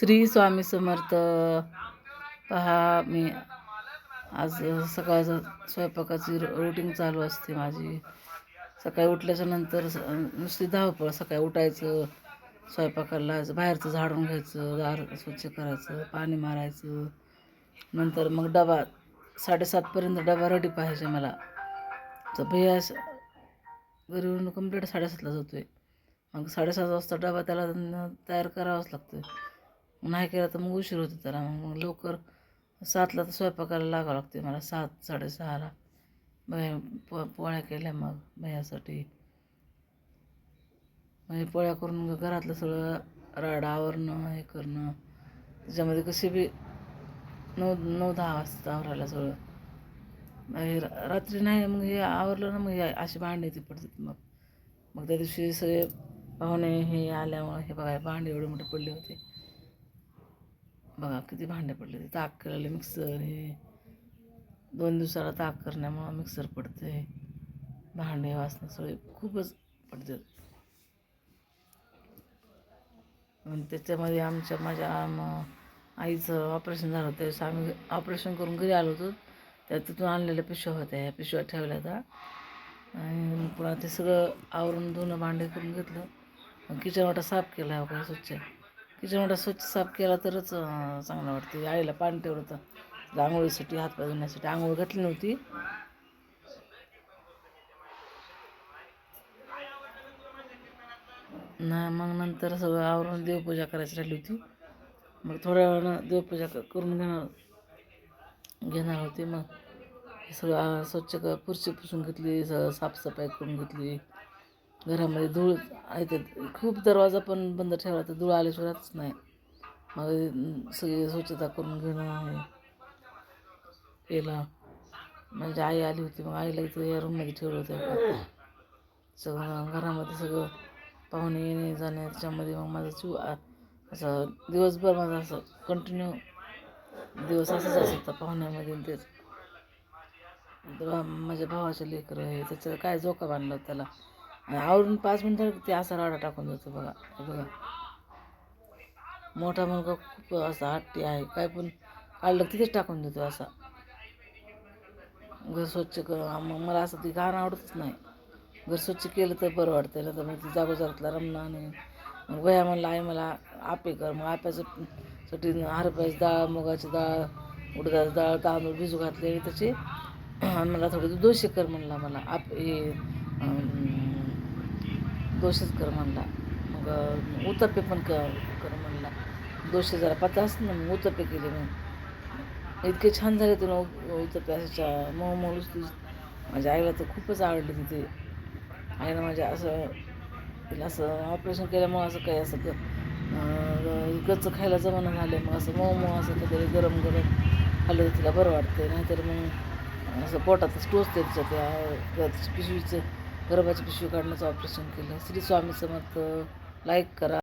श्री स्वामी समर्थ. पहा मी आज सकाळचं स्वयंपाकाची रुटीन चालू असते माझी. सकाळी उठल्याच्या नंतर स- नुसती धावपळ सकाळी उठायचं स्वयंपाकाला बाहेरचं झाडून घ्यायचं दार स्वच्छ करायचं पाणी मारायचं. नंतर मग डबा साडेसातपर्यंत डबा रेडी पाहिजे मला. तर भैया घरी येऊन कंप्लीट साडेसातला जातोय. मग साडेसात वाजता डबा त्याला तयार करावाच लागतो नाही केला तर मग उशीर होतो त्याला. मग मग लवकर सातला तर स्वयंपाकाला लागावं लागते मला. सात साडेसहाला. भया प पोळ्या केल्या मग भयासाठी म्हणजे पोळ्या करून घरातलं सगळं राडा आवरणं हे करणं. त्याच्यामध्ये कसे बी नऊ नऊ दहा वाजता आवरायला सगळं. मग रात्री नाही मग हे आवरलं ना मग हे अशी भांडी ती पडतात मग. मग त्या दिवशी सगळे पाहुणे हे आल्यामुळे हे बघा भांडे एवढे मोठे पडले होते. बघा किती भांडे पडले ते. ताक केलेले मिक्सर हे. दोन दिवसाला ताक करण्यामुळं मिक्सर पडते. भांडे वासनं सगळे खूपच पडते. आणि त्याच्यामध्ये आमच्या माझ्या आईचं ऑपरेशन झालं होतं. त्यावेळेस आम्ही ऑपरेशन करून घरी आलो होतो. त्या तिथून आणलेल्या पिशव्या होत्या. ह्या पिशव्या ठेवल्या होत्या. आणि पुन्हा ते सगळं आवरून धुणं भांडे करून घेतलं. मग किचन वाटा साफ केला. वगैरे स्वच्छ. किचन वाटा स्वच्छ साफ केला तरच चांगलं वाटते आईला पाणी ठेवलं होतं तिला आंघोळीसाठी हातपाय धुण्यासाठी आंघोळ घातली नव्हती. ना मग नंतर सगळं आवरून देवपूजा करायची राहिली होती. मग थोड्या वेळानं देवपूजा करून घेणार घेणार होते. मग सगळं स्वच्छ पुरशी पुसून घेतली सगळं साफसफाई करून घेतली. घरामध्ये धूळ आहे खूप दरवाजा पण बंद ठेवला तर धूळ आल्याशिवायच नाही. मग सगळी स्वच्छता करून घेणं केलं म्हणजे आई आली होती. मग आईला इथं या रूममध्ये ठेवलं होतं सगळं घरामध्ये सगळं पाहुणे येणे जाणे त्याच्यामध्ये मग माझा चू आ- असं दिवसभर माझा असं कंटिन्यू दिवस असंच होता पाहुण्यामध्ये तेच. माझ्या भावाचे लेकरं आहे. त्याचं काय जोका बांधला त्याला? आवरून पाच मिनिटं ते असा राडा टाकून देतो बघा. बघा. मोठा मुलगा खूप असा हट्टी आहे. काय पण काढलं की तिथेच टाकून देतो असा. घर स्वच्छ कर. मग मला असं ते घाण आवडतच नाही. घर स्वच्छ केलं तर बरं वाटतं ना तर मग ती जागोजागतला रमणं आणि मग वया म्हणलं आई मला आपे कर. मग आप्याचं साठी हरभऱ्याची डाळ मुगाची डाळ उडदाची डाळ तांदूळ भिजू घातले तशी आणि मला थोडे दोषे कर म्हणला मला. आप हे दोषच कर म्हणला. मग उतप्पे उत्तप्पे पण कर कर म्हणला. दोषे जरा पातळ असत ना मग उतप्पे केले मग इतके छान झाले तुला उतप्पे असायच्या मऊ मऊ लुसलुसीत. माझ्या आईला तर खूपच आवडले तिथे आईनं माझ्या म्हणजे असं तिला असं ऑपरेशन केल्यामुळं असं काही असं गच्च खायला जमाना झालं मग असं मऊ मऊ असं कधी गरम गरम खाल्लं तर तिला बरं वाटतं नाहीतर मग असं पोटातच टोचते तिच्या त्या पिशवीचं. गर्भाची पिशवी काढण्याचं ऑपरेशन केलं. श्री स्वामी समर्थ लाईक करा.